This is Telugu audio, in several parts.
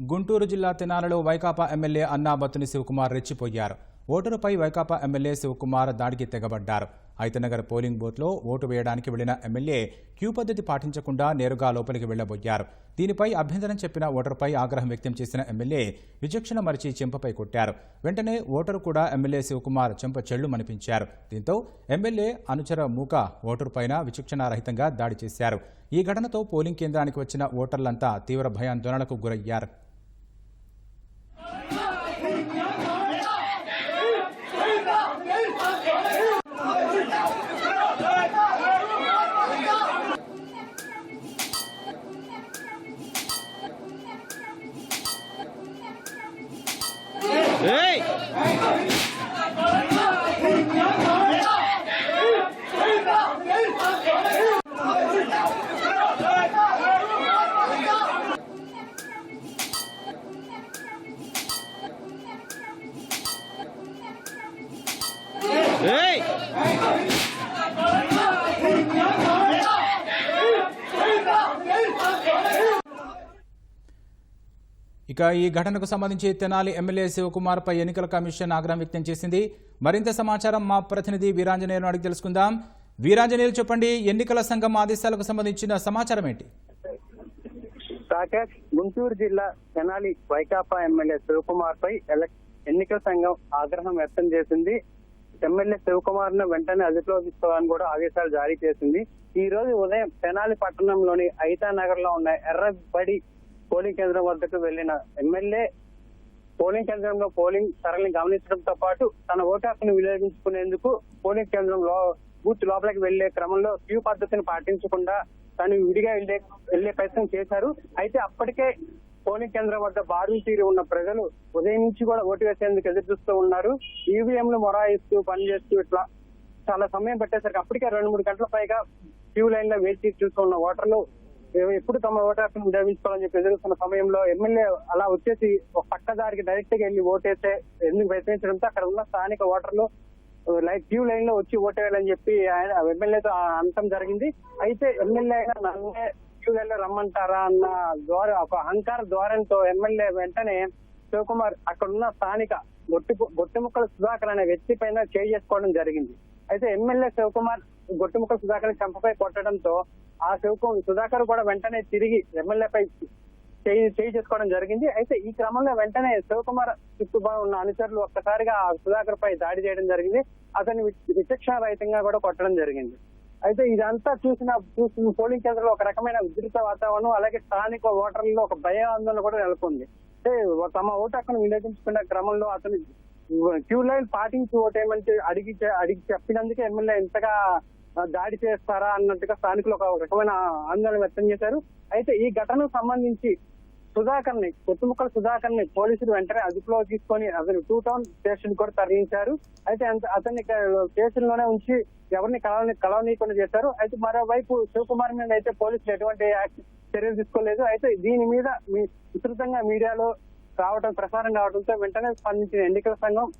గుంటూరు జిల్లా తెనాలలో వైకాపా ఎమ్మెల్యే అన్నాబత్తుని శివకుమార్ రెచ్చిపోయారు. ఓటరుపై వైకాపా ఎమ్మెల్యే శివకుమార్ దాడికి తెగబడ్డారు. ఐతనగర్ పోలింగ్ బూత్లో ఓటు వేయడానికి వెళ్ళిన ఎమ్మెల్యే క్యూ పద్ధతి పాటించకుండా నేరుగా లోపలికి వెళ్ళబోయారు దీనిపై అభ్యంతరం చెప్పిన ఓటరుపై ఆగ్రహం వ్యక్తం చేసిన ఎమ్మెల్యే విచక్షణ మరిచి చెంపపై కొట్టారు. వెంటనే ఓటరు కూడా ఎమ్మెల్యే శివకుమార్ చెంప చెళ్ళు మనిపించారు. దీంతో ఎమ్మెల్యే అనుచర మూక ఓటరుపైన విచక్షణారహితంగా దాడి చేశారు. ఈ ఘటనతో పోలింగ్ కేంద్రానికి వచ్చిన ఓటర్లంతా తీవ్ర భయాందోళనకు గురయ్యారు. えい。えい。ఇక ఈ ఘటనకు సంబంధించి తెనాలి ఎమ్మెల్యే శివకుమార్పై ఎన్నికల కమిషన్ ఆగ్రహం వ్యక్తం చేసింది. మరింత సమాచారం మా ప్రతినిధి వీరాంజనేయులను అడిగి తెలుసుకుందాం. వీరాంజనేయులు చెప్పండి ఎన్నికల సంఘం ఆదేశాలకు సంబంధించిన సమాచారం ఏంటి? రాకేష్ గుంటూరు జిల్లా తెనాలి వైకాపా ఎమ్మెల్యే శివకుమార్ పై ఎన్నికల సంఘం ఆగ్రహం వ్యక్తం చేసింది. ఎమ్మెల్యే శివకుమార్ను వెంటనే అదుపులో తీసుకోవాలని కూడా ఆదేశాలు జారీ చేసింది. ఈ రోజు ఉదయం తెనాలి పట్టణంలోని ఐతా నగర్లో ఉన్న ఎర్రబడి పోలింగ్ కేంద్రం వద్దకు వెళ్ళిన ఎమ్మెల్యే పోలింగ్ కేంద్రంలో పోలింగ్ సరళిని గమనించడంతో పాటు తన ఓటు హక్కును వినియోగించుకునేందుకు పోలింగ్ కేంద్రంలో బూత్ లోపలికి వెళ్ళే క్రమంలో క్యూ పద్ధతిని పాటించకుండా తను విడిగా వెళ్ళే వెళ్ళే ప్రయత్నం చేశారు. అయితే అప్పటికే పోలింగ్ కేంద్రం వద్ద బారులు తీరి ఉన్న ప్రజలు ఉదయం నుంచి కూడా ఓటు వేసేందుకు ఎదురు చూస్తూ ఉన్నారు. ఈవీఎంలు మొరాయిస్తూ పనిచేస్తూ ఇట్లా చాలా సమయం పట్టేసరికి అప్పటికే రెండు మూడు గంటల పైగా క్యూ లైన్లో వేచి చూస్తూ ఉన్న ఓటర్లు ఎప్పుడు తమ ఓటు హక్కును వినియోగించుకోవాలని చెప్పి ఎదురుస్తున్న సమయంలో ఎమ్మెల్యే అలా వచ్చేసి ఒక పక్కదారికి డైరెక్ట్గా వెళ్ళి ఓటేస్తే ఎందుకు ప్రయత్నించడంతో అక్కడ ఉన్న స్థానిక ఓటర్లు లైక్ క్యూ లైన్లో వచ్చి ఓటేయాలని చెప్పి ఆయన ఎమ్మెల్యేతో అంతం జరిగింది. అయితే ఎమ్మెల్యే అయినా నన్నే క్యూ లైన్లో రమ్మంటారా అన్న ద్వారా ఒక అహంకార ద్వారంతో ఎమ్మెల్యే వెంటనే శివకుమార్ అక్కడ ఉన్న స్థానిక గొట్టి గొట్టిముక్కల సుధాకర్ అనే వ్యక్తి పైన చేసుకోవడం జరిగింది. అయితే ఎమ్మెల్యే శివకుమార్ గొట్టిముక్కల సుధాకర్ చంపపై కొట్టడంతో ఆ శివకం సుధాకర్ కూడా వెంటనే తిరిగి ఎమ్మెల్యేపై చేయి చేయి చేసుకోవడం జరిగింది. అయితే ఈ క్రమంలో వెంటనే శివకుమార్ చుట్టూ ఉన్న అనుచరులు ఒక్కసారిగా ఆ సుధాకర్ పై దాడి చేయడం జరిగింది. అతన్ని విచక్షణ రహితంగా కూడా కొట్టడం జరిగింది. అయితే ఇదంతా చూసిన చూసిన పోలింగ్ కేంద్రంలో ఒక రకమైన ఉద్రిక్త వాతావరణం అలాగే స్థానిక ఓటర్లలో ఒక భయ ఆందోళన కూడా నెలకొంది. అంటే తమ ఓటు హక్కును వినియోగించుకున్న క్రమంలో అతను క్యూ లైన్ పాటించి ఓటేయమంటే అడిగి అడిగి చెప్పినందుకే ఎమ్మెల్యే ఇంతగా దాడి చేస్తారా అన్నట్టుగా స్థానికులు ఒక రకమైన ఆందోళన వ్యక్తం చేశారు. అయితే ఈ ఘటనకు సంబంధించి సుధాకర్ని కొట్టుముక్కల సుధాకర్ని పోలీసులు వెంటనే అదుపులో తీసుకొని అతను టూ టౌన్ స్టేషన్ కూడా తరలించారు. అయితే అంత- అతన్ని స్టేషన్లోనే స్టేషన్లోనే ఉంచి ఎవరిని కలవని కలవనీయకుండా చేశారు. అయితే మరోవైపు శివకుమార్ మీద అయితే పోలీసులు ఎటువంటి చర్యలు తీసుకోలేదు. అయితే దీని మీద మీ- విస్తృతంగా మీడియాలో రావడం ప్రసారం కావడంతో వెంటనే స్పందించిన ఎన్నికల సంఘం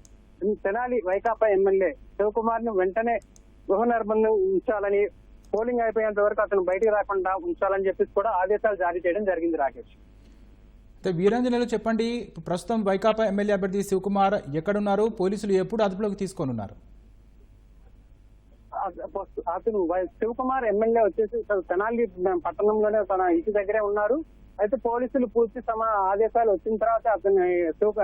తెనాలి వైకాపా ఎమ్మెల్యే శివకుమార్ను వెంటనే గృహ నిర్బంధం ఉంచాలని పోలింగ్ అయిపోయేంత వరకు అతను బయటికి రాకుండా ఉంచాలని చెప్పేసి కూడా ఆదేశాలు జారీ చేయడం జరిగింది రాకేష్. వీరాంజనేయులు చెప్పండి ప్రస్తుతం వైకాపా ఎమ్మెల్యే అభ్యర్థి శివకుమార్ ఎక్కడున్నారు? పోలీసులు ఎప్పుడు అదుపులోకి తీసుకొనున్నారు? అతను వై- శివకుమార్ ఎమ్మెల్యే వచ్చేసి తెనాలి పట్టణంలోనే తన ఇంటి దగ్గరే ఉన్నారు. అయితే పోలీసులు పూర్తి సమ ఆదేశాలు వచ్చిన తర్వాత అతను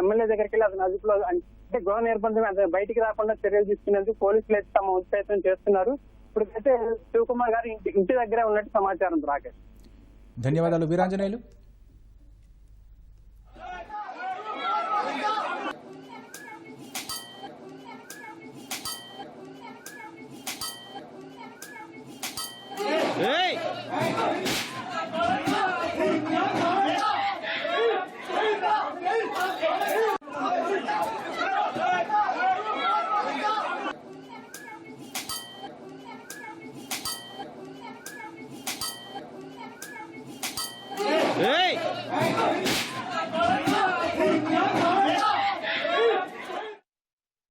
ఎమ్మెల్యే దగ్గరికి వెళ్ళి అతను అదుపులో అంటే గృహ నిర్బంధం అతను బయటికి రాకుండా చర్యలు తీసుకునేందుకు పోలీసులు అయితే తమ ప్రయత్నం చేస్తున్నారు. ఇప్పటికైతే శివకుమార్ గారు ఇంటి ఇంటి దగ్గరే ఉన్నట్టు సమాచారం రాకేష్ ధన్యవాదాలు వీరాంజనేయులు. ఏయ్! 哎。